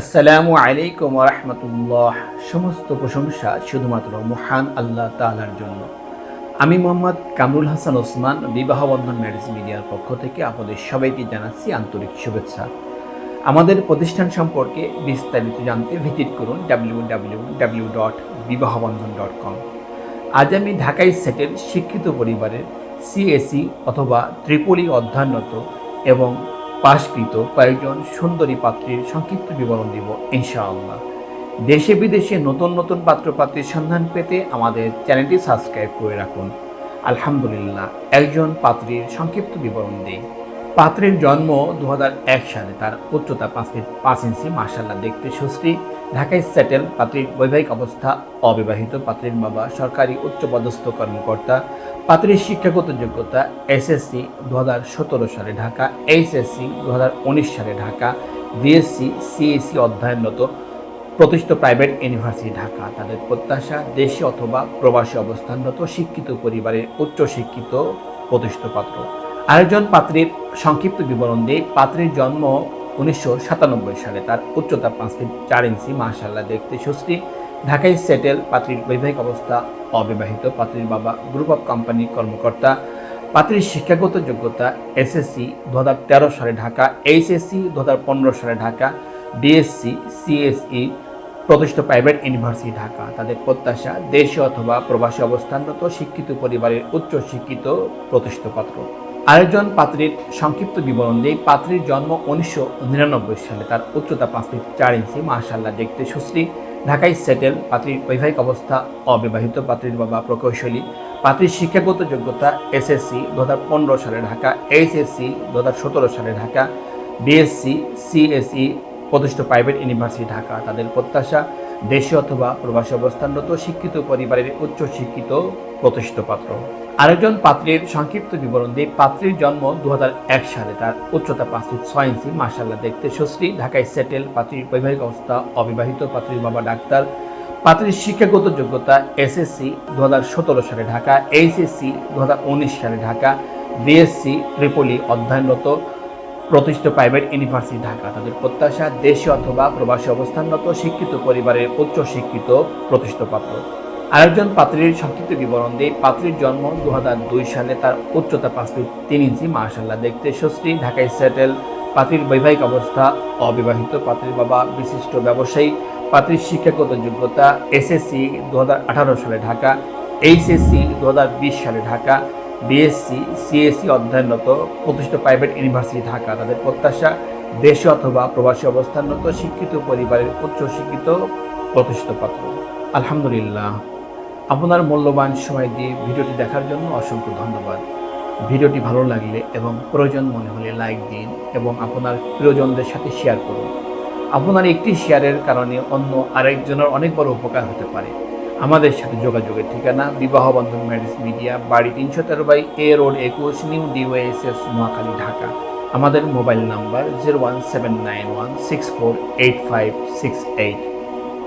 আসসালামু আলাইকুম রহমতুল্লাহ। সমস্ত প্রশংসা শুধুমাত্র মহান আল্লাহ তালার জন্য। আমি মোহাম্মদ কামরুল হাসান ওসমান, বিবাহ বন্ধন ম্যারেজ মিডিয়ার পক্ষ থেকে আপনাদের সবাইকে জানাচ্ছি আন্তরিক শুভেচ্ছা। আমাদের প্রতিষ্ঠান সম্পর্কে বিস্তারিত জানতে ভিজিট করুন W W W dot Bibahabandhan dot com আজ আমি ঢাকায় সেটেল শিক্ষিত পরিবারের সিএসি অথবা ত্রিপলি অধ্যয়নরত এবং পাশকৃত কয়েকজন সুন্দরী পাত্রীর সংক্ষিপ্ত বিবরণ দিব, ইনশাআল্লাহ। দেশে বিদেশে নতুন নতুন পাত্রপাত্রীর সন্ধান পেতে আমাদের চ্যানেলটি সাবস্ক্রাইব করে রাখুন। আলহামদুলিল্লাহ, একজন পাত্রীর সংক্ষিপ্ত বিবরণ দিই। পাত্রের জন্ম দু হাজার এক সালে। তার উচ্চতা পাঁচ ফিট পাঁচ ইঞ্চি মার্শাল্লাহ দেখতে সুশ্রী ঢাকায় সেটেল পাত্রীর বৈবাহিক অবস্থা অবিবাহিত। পাত্রীর বাবা সরকারি উচ্চপদস্থ কর্মকর্তা। পাত্রীর শিক্ষাগত যোগ্যতা এসএসসি দু হাজার সতেরো সালে ঢাকা এইচএসসি দু হাজার উনিশ সালে ঢাকা বিএসসি সিএসসি অধ্যয়নরত প্রতিষ্ঠিত প্রাইভেট ইউনিভার্সিটি ঢাকা। তাদের প্রত্যাশা, দেশে অথবা প্রবাসী অবস্থানরত শিক্ষিত পরিবারের উচ্চশিক্ষিত প্রতিষ্ঠিত পাত্র। আরেকজন পাত্রীর সংক্ষিপ্ত বিবরণ দিয়ে পাত্রীর জন্ম উনিশশো সাতানব্বই সালে। তার উচ্চতা পাঁচ ফিট চার ইঞ্চি মাশাল্লাহ দেখতে সুশ্রী ঢাকায় সেটেল, পাত্রীর বৈবাহিক অবস্থা অবিবাহিত। পাত্রীর বাবা গ্রুপ অফ কোম্পানির কর্মকর্তা। পাত্রীর শিক্ষাগত যোগ্যতা এসএসসি দু তেরো সালে ঢাকা, এইচএসসি দু পনেরো সালে ঢাকা বিএসসি সিএসই প্রতিষ্ঠিত প্রাইভেট ইউনিভার্সিটি ঢাকা। তাদের প্রত্যাশা দেশে অথবা প্রবাসী অবস্থানরত শিক্ষিত পরিবারের উচ্চ শিক্ষিত প্রতিষ্ঠিত পাত্র। আরেকজন পাত্রীর সংক্ষিপ্ত বিবরণ দিয়ে পাত্রীর জন্ম উনিশশো নিরানব্বই সালে। তার উচ্চতা পাঁচ ফিট চার ইঞ্চি। মাশাল্লাহ দেখতে সুশ্রী। ঢাকায় সেটেল। পাত্রীর বৈবাহিক অবস্থা অবিবাহিত। পাত্রীর বাবা প্রকৌশলী। পাত্রীর শিক্ষাগত যোগ্যতা এসএসসি দু পনেরো সালে ঢাকা, এইচএসসি দু সতেরো সালে ঢাকা, বিএসসি, সিএসই প্রতিষ্ঠিত প্রাইভেট ইউনিভার্সিটি ঢাকা। তাদের প্রত্যাশা দেশে অথবা প্রবাসী অবস্থানরত শিক্ষিত পরিবারের উচ্চ শিক্ষিত প্রতিষ্ঠিত পাত্র। আরেকজন পাত্রীর সংক্ষিপ্ত বিবরণ দিয়ে পাত্রীর জন্ম দু হাজার এক সালে। তার উচ্চতা পাঁচ ফিট ছয় ইঞ্চি। মার্শাল্লাহ দেখতে সুশ্রী ঢাকায় সেটেল পাত্রীর বৈবাহিক অবস্থা অবিবাহিত, পাত্রীর বাবা ডাক্তার। পাত্রীর শিক্ষাগত যোগ্যতা এসএসসি দু হাজার সতেরো সালে ঢাকা, এইচএসসি দু হাজার উনিশ সালে ঢাকা, বিএসসি ত্রিপলি অধ্যয়নরত, প্রতিষ্ঠিত প্রাইভেট ইউনিভার্সিটি ঢাকা। তাদের প্রত্যাশা দেশে অথবা প্রবাসী অবস্থানরত, শিক্ষিত পরিবারের উচ্চ শিক্ষিত প্রতিষ্ঠিত পাত্র। আরেকজন পাত্রীর সংক্ষিপ্ত বিবরণ দিয়ে পাত্রীর জন্ম দু দুই সালে তার উচ্চতা পাঁচ ফিট তিন ইঞ্চি মার্শাল্লাহ দেখতে সুশ্রী ঢাকায় সেটেল। পাত্রীর বৈবাহিক অবস্থা, অবিবাহিত। পাত্রীর বাবা বিশিষ্ট ব্যবসায়ী। পাত্রীর শিক্ষাগত যোগ্যতা, এসএসসি দু হাজার আঠারো সালে ঢাকা, এইচএসসি দু হাজার বিশ সালে ঢাকা, বিএসসি, সিএসসি অধ্যয়নরত, প্রতিষ্ঠিত প্রাইভেট ইউনিভার্সিটি ঢাকা। তাদের প্রত্যাশা, দেশে অথবা প্রবাসী অবস্থানরত, শিক্ষিত পরিবারের উচ্চ শিক্ষিত প্রতিষ্ঠিত পাত্র। আলহামদুলিল্লাহ। আপনার মূল্যবান সময় দিয়ে ভিডিওটি দেখার জন্য অসংখ্য ধন্যবাদ। ভিডিওটি ভালো লাগলে এবং প্রয়োজন মনে হলে লাইক দিন এবং আপনার প্রিয়জনদের সাথে শেয়ার করুন। আপনার একটি শেয়ারের কারণে অন্য আরেকজনের অনেক বড় উপকার হতে পারে। আমাদের সাথে যোগাযোগের ঠিকানা বিবাহ বন্ধন ম্যারেজ মিডিয়া, বাড়ি তিনশো তেরো বাই এ রোড একুশ, নিউ ডিওএসএস, নোয়াখালী, ঢাকা। আমাদের mobile number zero one seven nine one six four eight five six eight.